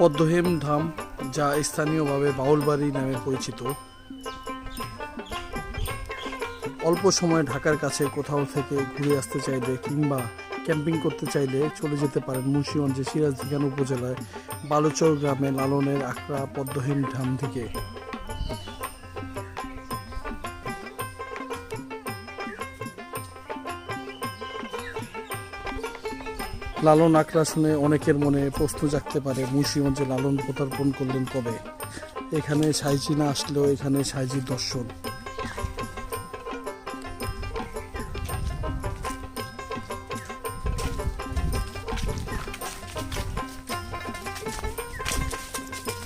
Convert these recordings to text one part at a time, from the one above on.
পদ্মহেম ধাম, যা স্থানীয়ভাবে বাউলবাড়ি নামে পরিচিত। অল্প সময় ঢাকার কাছে কোথাও থেকে ঘুরে আসতে চাইলে কিংবা ক্যাম্পিং করতে চাইলে চলে যেতে পারেন মুন্সিগঞ্জের সিরাজদিঘান উপজেলায় বালুচর গ্রামে লালনের আখড়া পদ্মহীন ধাম থেকে। লালন আখড়া শুনে অনেকের মনে প্রশ্ন জাগতে পারে, মুন্সিগঞ্জে লালন পদার্পণ করলেন কবে? এখানে সাইজি না আসলেও এখানে সাইজির দর্শন।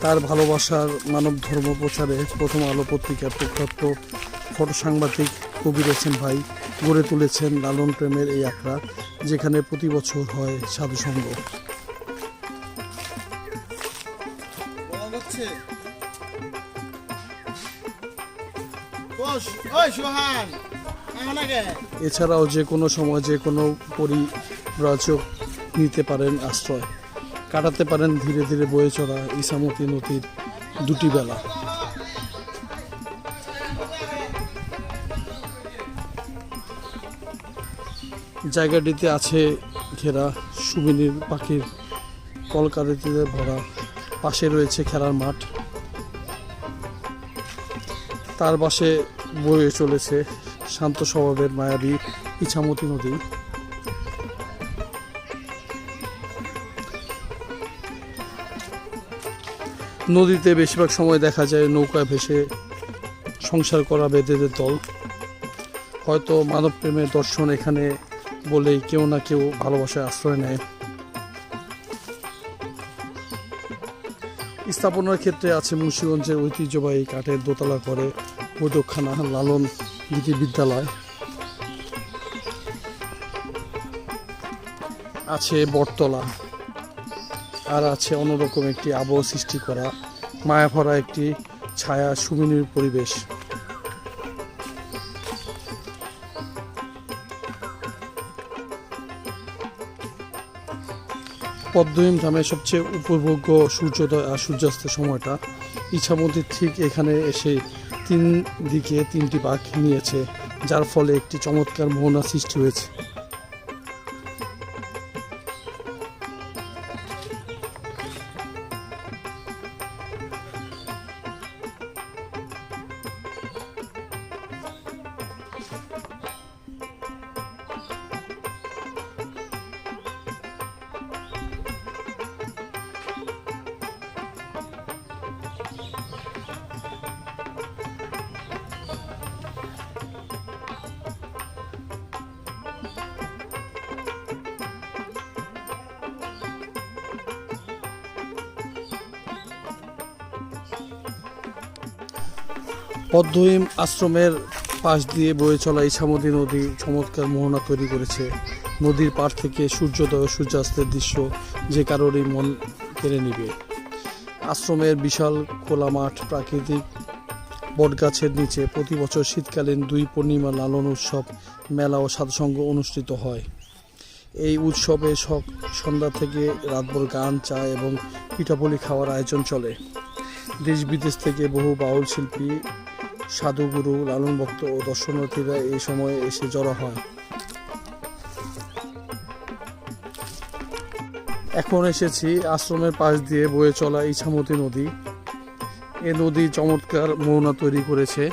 তার ভালোবাসার মানব ধর্ম প্রচারে প্রথম আলো পত্রিকার প্রখ্যাত ফটো সাংবাদিক কবির হোসেন ভাই গড়ে তুলেছেন লালন প্রেমের এই আখড়া যেখানে প্রতি বছর হয় সাধুসঙ্গ এছাড়াও যে কোনো সময় যে কোনো পরিব্রাজক নিতে পারেন আশ্রয় কাটাতে পারেন ধীরে ধীরে বয়ে চলা ইসামতি নদীর দুটি বেলা। জায়গাটিতে আছে ঘেরা সুবিনির পাখির কলকাতাতে ভরা পাশে রয়েছে খেলার মাঠ। তার পাশে বয়ে চলেছে শান্ত স্বভাবের মায়াবী ইছামতি নদী। নদীতে বেশিরভাগ সময় দেখা যায় নৌকা ভেসে সংসার করা বেদেদের দল। হয়তো মানব প্রেমের দর্শন এখানে বলেই কেউ না কেউ ভালোবাসায় আশ্রয় নেয়। স্থাপনার ক্ষেত্রে আছে মুন্সিগঞ্জের ঐতিহ্যবাহী কাঠের দোতলা করে বৈঠকখানা লালন গীতি বিদ্যালয়। আছে বটতলা। আর আছে অন্যরকম একটি আবহ সৃষ্টি করা, মায়াভরা একটি ছায়া সুমিনির পরিবেশ। পদ্মহিম ধামের সবচেয়ে উপভোগ্য সূর্যোদয় আর সূর্যাস্তের সময়টা। ইছামতির ঠিক এখানে এসে তিন দিকে তিনটি বাঘ নিয়েছে, যার ফলে একটি চমৎকার মোহনা সৃষ্টি হয়েছে। পদ্মহিম আশ্রমের পাশ দিয়ে বয়ে চলা ইছামতি নদী চমৎকার মোহনা তৈরি করেছে। নদীর পাড় থেকে সূর্যোদয় সূর্যাস্তের দৃশ্য যে কারোরই মন কেড়ে নিবে। আশ্রমের বিশাল খোলা মাঠ, প্রাকৃতিক বটগাছের নিচে প্রতি বছর শীতকালীন দুই পূর্ণিমা লালন উৎসব, মেলা ও সাধুসঙ্গ অনুষ্ঠিত হয়। এই উৎসবে সন্ধ্যা থেকে রাতভর গান, চা এবং পিঠাপুলি খাওয়ার আয়োজন চলে। দেশ বিদেশ থেকে বহু বাউল শিল্পী সাধুগুরু, লালন ভক্ত ও দর্শনার্থীরা এই সময়ে এসে জড়ো হয়। এখন এসেছি আশ্রমের পাশ দিয়ে বয়ে চলা ইছামতি নদী। এ নদী চমৎকার মোহনা তৈরি করেছে।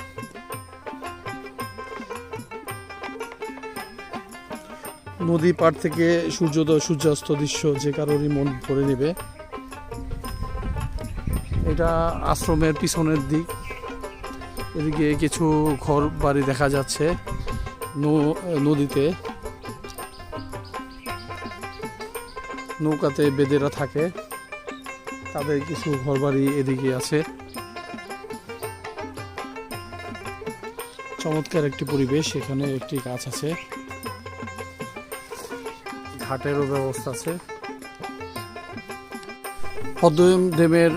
নদী পাড় থেকে সূর্যোদয়, সূর্যাস্ত দৃশ্য যে কারোরই মন ভরে নেবে। এটা আশ্রমের পিছনের দিক। এদিকে কিছু ঘর বাড়ি দেখা যাচ্ছে নদীতে। নৌকাতে বেদেরা থাকে। তাদের কিছু ঘর বাড়ি এদিকে আছে। চমৎকার একটি পরিবেশ, এখানে একটি গাছ আছে। ঘাটেরও ব্যবস্থা আছে। পদ্মম ড্যামের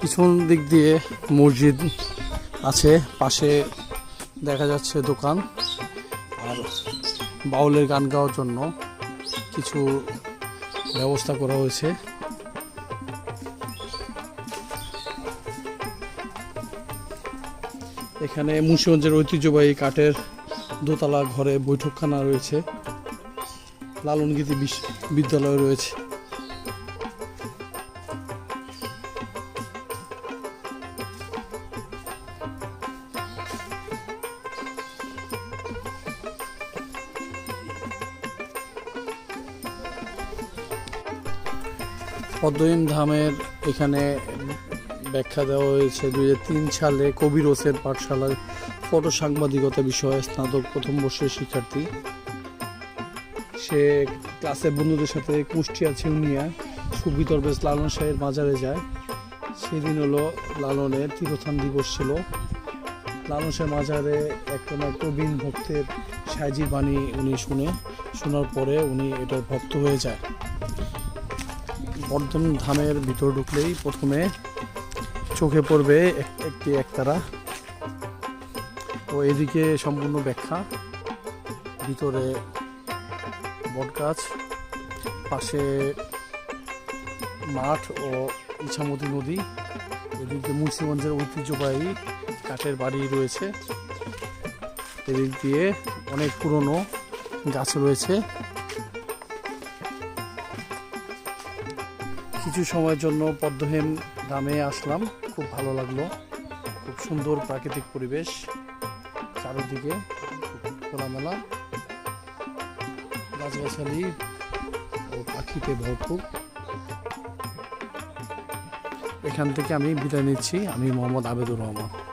পিছন দিক দিয়ে মসজিদ। আছে, পাশে দেখা যাচ্ছে দোকান আর বাউলের গান গাওয়ার জন্য কিছু ব্যবস্থা করা হয়েছে। এখানে মুন্সিগঞ্জের ঐতিহ্যবাহী কাঠের দোতলা ঘরে বৈঠকখানা রয়েছে লালনগীতি বিদ্যালয় রয়েছে। পদ্মহীন ধামের এখানে ব্যাখ্যা দেওয়া হয়েছে দু হাজার তিন সালে কবির হোসেন পাঠশালায় ফটো সাংবাদিকতা বিষয়ে স্নাতক প্রথম বর্ষের শিক্ষার্থী। সে ক্লাসে বন্ধুদের সাথে কুষ্টিয়া ছিউনিয়া সুবিতর বেশ লালন শাহের মাজারে যায়। সেদিন হলো লালনের তীরথান দিবস ছিল। লালন শাহের মাজারে একটানা প্রবীণ ভক্তের সাহায্যের বাণী উনি শুনে, শোনার পরে উনি এটার ভক্ত হয়ে যায়। বর্ধন ধামের ভিতর ঢুকলেই প্রথমে চোখে পড়বে এক- একটি একতারা। তো এদিকে সম্পূর্ণ ব্যাখ্যা। ভিতরে বটগাছ পাশে মাঠ ও ইছামতি নদী। এদিকে মুন্সিগঞ্জের ঐতিহ্যবাহী কাঠের বাড়ি রয়েছে। এদিক দিয়ে অনেক পুরনো গাছ রয়েছে। কিছু সময়ের জন্য পদ্মহেম ধামে আসলাম। খুব ভালো লাগল। খুব সুন্দর প্রাকৃতিক পরিবেশ। চারিদিকে খোলামেলা। গাছগাছালি ও পাখিতে ভরপুর। এখান থেকে আমি বিদায় নিচ্ছি। আমি মোহাম্মদ আবেদুর রহমান।